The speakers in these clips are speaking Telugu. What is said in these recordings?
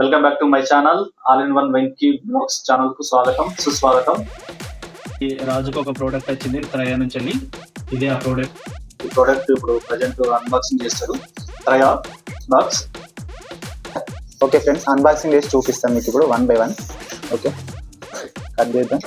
Welcome back to my channel all in one Venky blogs ఛానల్కు స్వాగతం సుస్వాగతం. ఈ రాజుకు ఒక ప్రోడక్ట్ వచ్చింది త్రయ నుంచి వెళ్ళి ఇదే ఆ ప్రోడక్ట్ ఈ ప్రోడక్ట్ ఇప్పుడు ప్రజెంట్ అన్బాక్సింగ్ చేస్తారు. Traya box okay friends unboxing చేసి చూపిస్తాను మీకు ఇప్పుడు one by one okay cut చేద్దాం.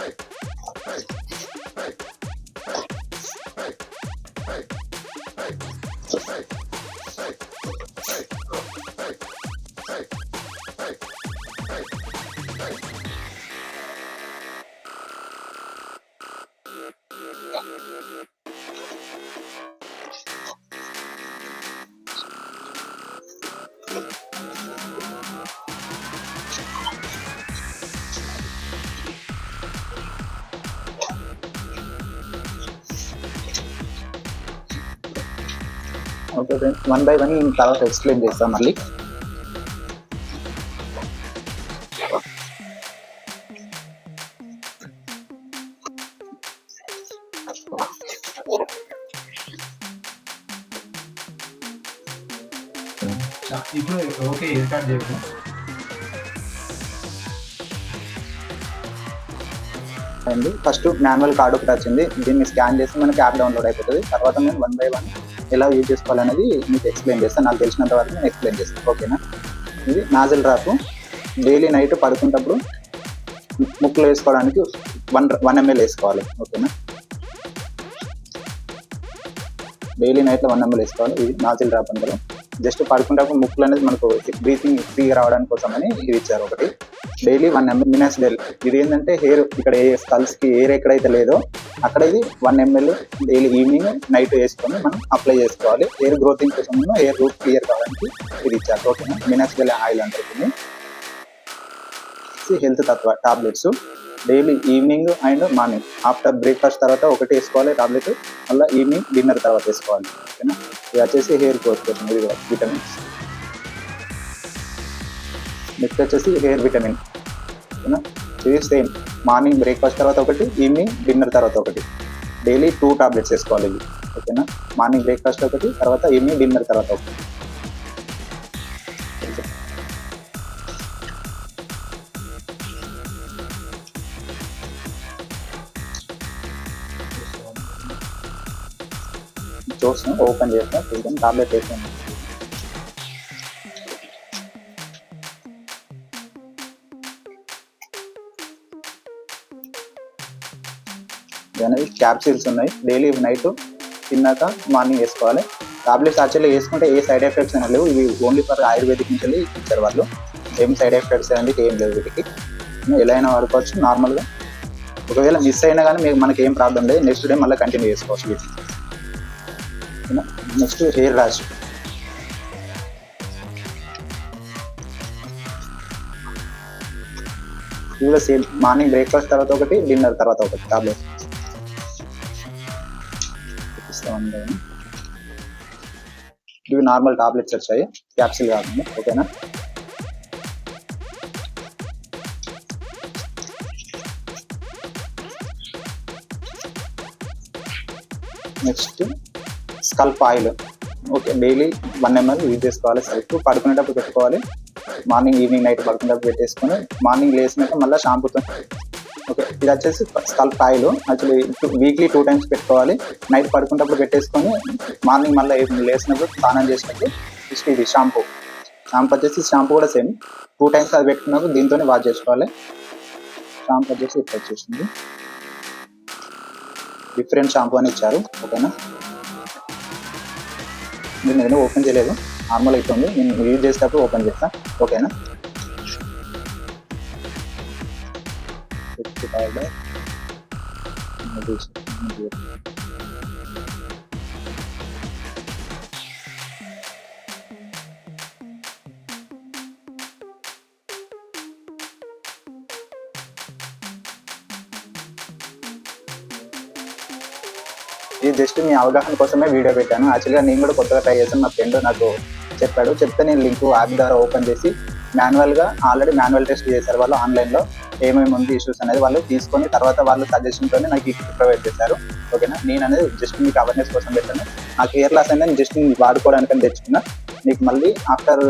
Okay friends one by one తర్వాత ఎక్స్ప్లెయిన్ చేస్తాం మళ్ళీ. ఇప్పుడు ఓకే రికార్డ్ చేయకు. అండ్ ఫస్ట్ మాన్యువల్ కార్డు ఒకటి వచ్చింది. దీన్ని స్కాన్ చేసి మనకి యాప్ డౌన్లోడ్ అయిపోతుంది. తర్వాత నేను వన్ బై వన్ ఎలా యూజ్ చేసుకోవాలనేది మీకు ఎక్స్ప్లెయిన్ చేస్తాను. నాకు తెలిసినంత వరకు నేను ఎక్స్ప్లెయిన్ చేస్తాను. ఓకేనా ఇది నాజిల్ డ్రాప్ డైలీ నైట్ పడుకున్నప్పుడు ముక్కులు వేసుకోవడానికి వన్ వన్ ఎంఎల్ వేసుకోవాలి. ఓకేనా డైలీ నైట్లో వన్ ఎంఎల్ వేసుకోవాలి. ఇది నాజిల్ డ్రాప్ అంటారు జస్ట్ పడుకున్నప్పుడు ముక్కులు అనేది మనకు బ్రీతింగ్ ఫ్రీగా రావడానికి కోసం అని ఇది ఇచ్చారు ఒకటి. Daily one ML menace del ఇది ఏంటంటే హెయిర్ ఇక్కడ ఏ స్కల్స్కి ఎక్కడైతే లేదో అక్కడ ఇది one ML daily evening night వేసుకొని మనం అప్లై చేసుకోవాలి. హెయిర్ గ్రోతింగ్ కోసం హెయిర్ రూట్ క్లియర్ కావడానికి ఇది ఇచ్చారు. ఓకేనా మినస్ డెల్ ఆయిల్ అంటుంది health Tatva tablets daily evening and morning after breakfast తర్వాత ఒకటి వేసుకోవాలి టాబ్లెట్ మళ్ళీ ఈవినింగ్ డిన్నర్ తర్వాత వేసుకోవాలి. ఓకేనా ఇది వచ్చేసి హెయిర్ గ్రోత్ కోసం ఇది విటమిన్స్ నెక్స్ట్ వచ్చేసి హెయిర్ విటమిన్ ఓకేనా ఇది సేమ్ మార్నింగ్ బ్రేక్ఫాస్ట్ తర్వాత ఒకటి ఈవినింగ్ డిన్నర్ తర్వాత ఒకటి. డైలీ టూ టాబ్లెట్స్ వేసుకోవాలి ఇవి. ఓకేనా మార్నింగ్ బ్రేక్ఫాస్ట్ ఒకటి తర్వాత ఈవినింగ్ డిన్నర్ తర్వాత ఒకటి. చూస్తాం ఓపెన్ చేస్తాం చూద్దాం. టాబ్లెట్ అనేది క్యాప్సిల్స్ ఉన్నాయి. డైలీ నైట్ తిన్నాక మార్నింగ్ వేసుకోవాలి. టాబ్లెట్స్ యాక్చువల్లీ వేసుకుంటే ఏ సైడ్ ఎఫెక్ట్స్ అనేవి లేవు. ఇవి ఓన్లీ ఫర్ ఆయుర్వేదిక్ నుంచి ఇచ్చారు వాళ్ళు. ఏం సైడ్ ఎఫెక్ట్స్ అనేది ఏం లేవు వీటికి. ఎలా అయినా వాడుకోవచ్చు నార్మల్గా. ఒకవేళ మిస్ అయినా కానీ మీకు మనకి ఏం ప్రాబ్లం లేదు. నెక్స్ట్ డే మళ్ళీ కంటిన్యూ చేసుకోవచ్చు వీటిని. నెక్స్ట్ హెయిర్ ర్యాష్ ఇది కూడా సేమ్ మార్నింగ్ బ్రేక్ఫాస్ట్ తర్వాత ఒకటి డిన్నర్ తర్వాత ఒకటి టాబ్లెట్స్. టాబ్లెట్ ఇవి నార్మల్ టాబ్లెట్స్ వచ్చాయి. క్యాప్సిల్ కాకుండా ఓకేనా? Next scalp oil. Okay daily one ML use చేసుకోవాలి సల్ఫ్ పడుకునేటప్పుడు పెట్టుకోవాలి. మార్నింగ్ ఈవినింగ్ నైట్ పడుకునేటప్పుడు పెట్టేసుకొని మార్నింగ్ లేసినాక మళ్ళీ షాంపూతో ఇది వచ్చేసి scalp oil actually weekly two times పెట్టుకోవాలి. నైట్ పడుకున్నప్పుడు పెట్టేసుకొని మార్నింగ్ మళ్ళీ లేచినప్పుడు స్నానం చేసినప్పుడు నెక్స్ట్ ఇది షాంపూ. షాంపూ వచ్చేసి షాంపూ కూడా సేమ్. టూ టైమ్స్ అది పెట్టుకున్నప్పుడు దీంతోనే వాష్ చేసుకోవాలి. షాంపూ వచ్చేసి ఇట్లా వచ్చేసింది. డిఫరెంట్ షాంపూ అని ఇచ్చారు. ఓకేనా? నేను నేను ఓపెన్ చేయలేదు. నార్మల్ అవుతుంది నేను యూజ్ చేసేటప్పుడు ఓపెన్ చేస్తాను ఓకేనా? ఇది జస్ట్ మీ అవగాహన కోసమే వీడియో పెట్టాను. యాక్చువల్గా నేను కూడా కొత్తగా ట్రై చేశాను. నా ఫ్రెండ్ నాకు చెప్పాడు. చెప్తే నేను లింక్ యాప్ ద్వారా ఓపెన్ చేసి మాన్యువల్గా ఆల్రెడీ మాన్యువల్ టెస్ట్ చేశారు వాళ్ళు ఆన్లైన్లో ఏమేమి ఉంది ఇష్యూస్ అనేది వాళ్ళు తీసుకొని తర్వాత వాళ్ళు సజెషన్తోనే నాకు ఈ కిట్ ప్రొవైడ్ చేశారు. ఓకేనా నేను అనేది జస్ట్ మీకు అవేర్నెస్ కోసం పెట్టాను. నాకు హెయిర్ లాస్ అనేది జస్ట్ వాడుకోవడానికి తెచ్చుకున్నా. మీకు మళ్ళీ ఆఫ్టర్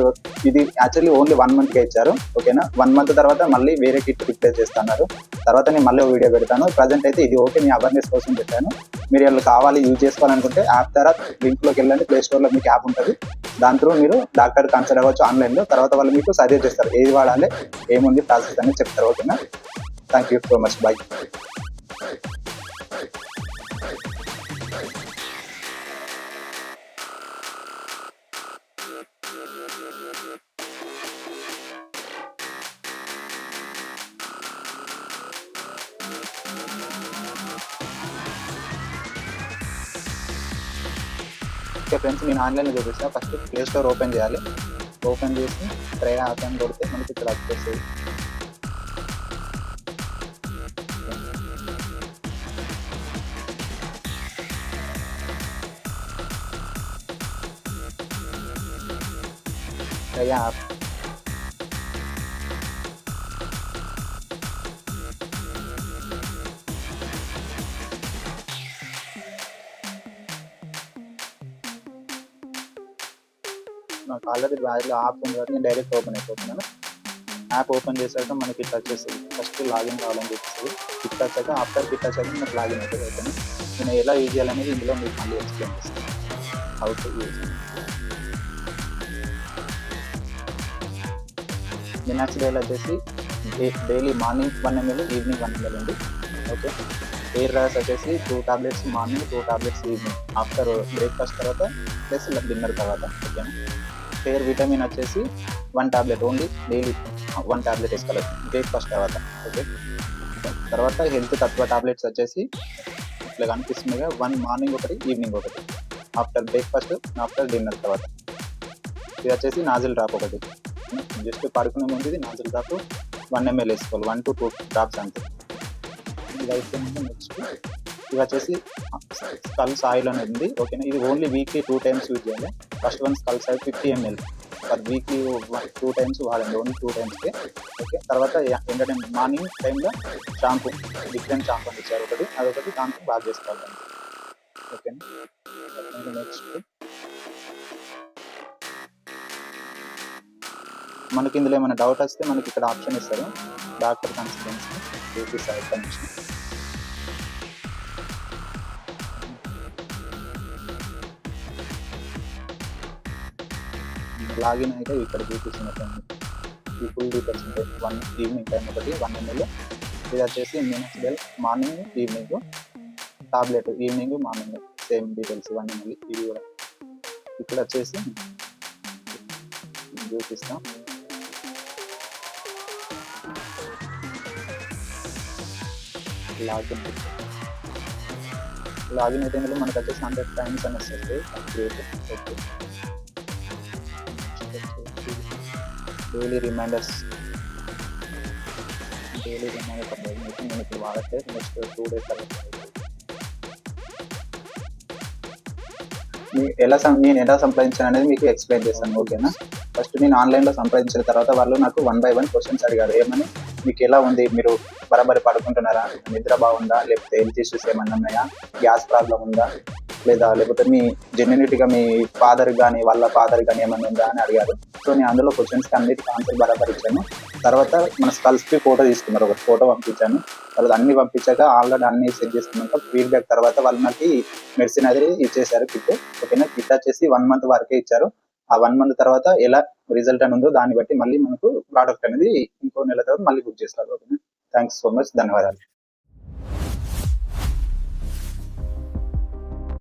ఇది యాక్చువల్లీ ఓన్లీ వన్ మంత్ కే ఇచ్చారు ఓకేనా? వన్ మంత్ తర్వాత మళ్ళీ వేరే కిట్ రిప్లేస్ చేస్తున్నారు. తర్వాత నేను మళ్ళీ వీడియో పెడతాను. ప్రజెంట్ అయితే ఇది ఓకే మీ అవేర్నెస్ కోసం పెట్టాను. మీరు వాళ్ళు కావాలి యూజ్ చేసుకోవాలనుకుంటే యాప్ ద్వారా లింక్లోకి వెళ్ళండి ప్లే స్టోర్లో మీకు యాప్ ఉంటుంది. దాని త్రూ మీరు డాక్టర్ కన్సల్ట్ అవ్వచ్చు ఆన్లైన్లో తర్వాత వాళ్ళు మీకు సజెస్ట్ చేస్తారు ఏది వాడాలి ఏముంది ప్రాసెస్ అని చెప్తారు ఓకేనా? Thank you so much bye okay friends నేను ఆన్లైన్లో చూపిస్తాను ఫస్ట్ ప్లే స్టోర్ ఓపెన్ చేయాలి. ఓపెన్ చేసి ట్రైన్ యాప్ కొడితే మనకి ఇక్కడ వచ్చేస్తుంది. ట్రై యాప్ ఆల్రెడీ బ్యాగ్లో యాప్ ఉంది కాబట్టి నేను డైరెక్ట్ ఓపెన్ అయిపోతున్నాను. యాప్ ఓపెన్ చేశాక మనకి ఇట్లా వచ్చేస్తుంది. ఫస్ట్ లాగిన్ కావాలని పిక్ ఇట్లా వచ్చాక ఆఫ్టర్ ఇట్లా వచ్చాక మనకు లాగిన్ అవుతుంది నేను ఎలా యూజ్ చేయాలనేది ఇందులో మీకు మళ్ళీ ఎక్స్ప్లెయిన్ చేస్తాను. హౌ టు యూజ్ మినాక్స్ డేలో వచ్చేసి daily morning one ML evening one ML అండి. ఓకే ఎయిర్ రైస్ వచ్చేసి two tablets morning two tablets evening after breakfast తర్వాత ప్లస్ డిన్నర్ తర్వాత. ఓకేనా ఫేర్ విటమిన్ వచ్చేసి one tablet only daily one tablet వేసుకోవాలి. బ్రేక్ఫాస్ట్ తర్వాత ఓకే? తర్వాత హెల్త్ తక్కువ టాబ్లెట్స్ వచ్చేసి ఇట్లా కనిపిస్తుందిగా వన్ మార్నింగ్ ఒకటి ఈవినింగ్ ఒకటి. ఆఫ్టర్ బ్రేక్ఫాస్ట్ ఆఫ్టర్ డిన్నర్ తర్వాత. ఇది వచ్చేసి నాజిల్ డ్రాప్ ఒకటి. జస్ట్ పడుకునే ముందు ఇది నాజిల్ డ్రాప్ వన్ ఎంఎల్ వేసుకోవాలి. వన్ టు టూ డ్రాప్స్ అంతే. ఇది అయిపోయింది నెక్స్ట్. ఇది వచ్చేసి స్కల్స్ ఆయిల్ అనేది ఉంది. ఓకేనా? ఇది only weekly two times use చేయాలి. First one scalp oil fifty ML. Per weekly two times వాడండి ఓన్లీ టూ టైమ్స్కి. ఓకే? తర్వాత ఏంటంటే మార్నింగ్ టైంలో షాంపూ డిఫరెంట్ షాంపూ అని ఇచ్చారు ఒకటి. అదొకటి దాంట్లో బాగా చేసుకోవాలి. ఓకేనా? నెక్స్ట్. మనకి ఇందులో ఏమైనా డౌట్ వస్తే మనకి ఇక్కడ ఆప్షన్ ఇస్తారు. డాక్టర్ కన్సల్టెన్సీ చూపిస్తారు ఇక్కడ కన్సల్టెన్సీ. లాగిన్ అయితే ఇక్కడ చూపిస్తున్నట్టు ఈ ఫుల్ డీటెయిల్స్ ఉంటాయి వన్ ఈవినింగ్ టైం ఒకటి వన్ ఎంఎల్ ఇది వచ్చేసి minutes bell morning evening tablet evening morning same details one ML ఇవి కూడా. ఇక్కడ వచ్చేసి చూపిస్తాం. లాగిన్ లాగిన్ అయితే మనకు వచ్చేసి హండ్రెడ్ టైమ్స్ అని వస్తుంది. Okay daily reminders daily reminder అయితే నేను ఇప్పుడు వాడట్లేదు నెక్స్ట్ టూ డేస్ మీ ఎలా సం- నేను ఎలా సంప్రదించాను అనేది మీకు ఎక్స్ప్లెయిన్ చేస్తాను ఓకేనా? ఫస్ట్ నేను ఆన్లైన్లో సంప్రదించిన తర్వాత వాళ్ళు నాకు వన్ బై వన్ క్వశ్చన్స్ అడిగారు. ఏమని? మీకు ఎలా ఉంది? మీరు బరాబరి పడుకుంటున్నారా? నిద్ర బాగుందా? లేకపోతే హెల్త్ ఇష్యూస్ ఏమన్నా ఉన్నాయా? గ్యాస్ ప్రాబ్లం ఉందా? లేదా లేకపోతే మీ జెన్యునిటీగా మీ ఫాదర్ కానీ వాళ్ళ ఫాదర్ కానీ ఏమైనా ఉందా అని అడిగారు. సో నేను అందులో క్వశ్చన్స్కి అన్నిటికీ ఆన్సర్ బరాబర్ ఇచ్చాను తర్వాత మన స్కల్స్కి ఫోటో తీసుకున్నారు. ఒక ఫోటో పంపించాను. తర్వాత అన్ని పంపించాక ఆల్రెడీ అన్ని సెట్ చేసుకున్నాక ఫీడ్బ్యాక్ తర్వాత వాళ్ళు నాకు మెడిసిన్ అది ఇచ్చేసారు కిట్ ఓకేనా? కిట్ వచ్చేసి వన్ మంత్ వరకే ఇచ్చారు. ఆ వన్ మంత్ తర్వాత ఎలా రిజల్ట్ అని ఉందో దాన్ని బట్టి మళ్ళీ మనకు ప్రోడక్ట్ అనేది ఇంకో నెల తర్వాత మళ్ళీ బుక్ చేస్తారు. ఓకేనా? థ్యాంక్స్ సో మచ్ ధన్యవాదాలు.